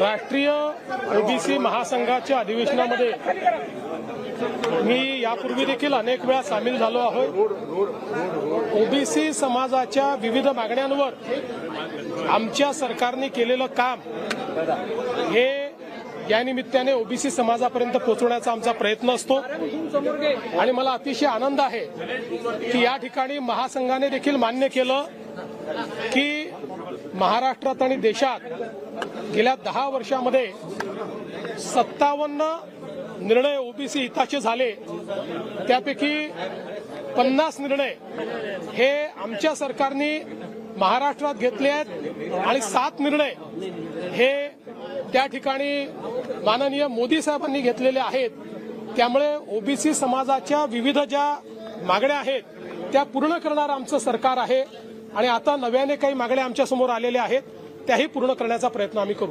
राष्ट्रीय ओबीसी महासंघाच्या अधिवेशनामध्ये मी यापूर्वी देखील अनेक वेळा सामील झालो आहोत. ओबीसी समाजाच्या विविध मागण्यांवर आमच्या सरकारने केलेलं काम हे या निमित्ताने ओबीसी समाजापर्यंत पोहोचवण्याचा आमचा प्रयत्न असतो. आणि मला अतिशय आनंद आहे की या ठिकाणी महासंघाने देखील मान्य केलं की महाराष्ट्रात आणि देशात गेल्या दहा वर्षामध्ये सत्तावन्न निर्णय ओबीसी हिताचे झाले. त्यापैकी पन्नास निर्णय हे आमच्या सरकारने महाराष्ट्रात घेतले आहेत आणि सात निर्णय हे त्या ठिकाणी माननीय मोदी साहेबांनी घेतलेले आहेत. त्यामुळे ओबीसी समाजाच्या विविध ज्या मागण्या आहेत त्या पूर्ण करणारं आमचं सरकार आहे. आणि आता नव्याने काही मागण्या आमच्यासमोर आलेल्या आहेत त्याही पूर्ण करण्याचा प्रयत्न आम्ही करू.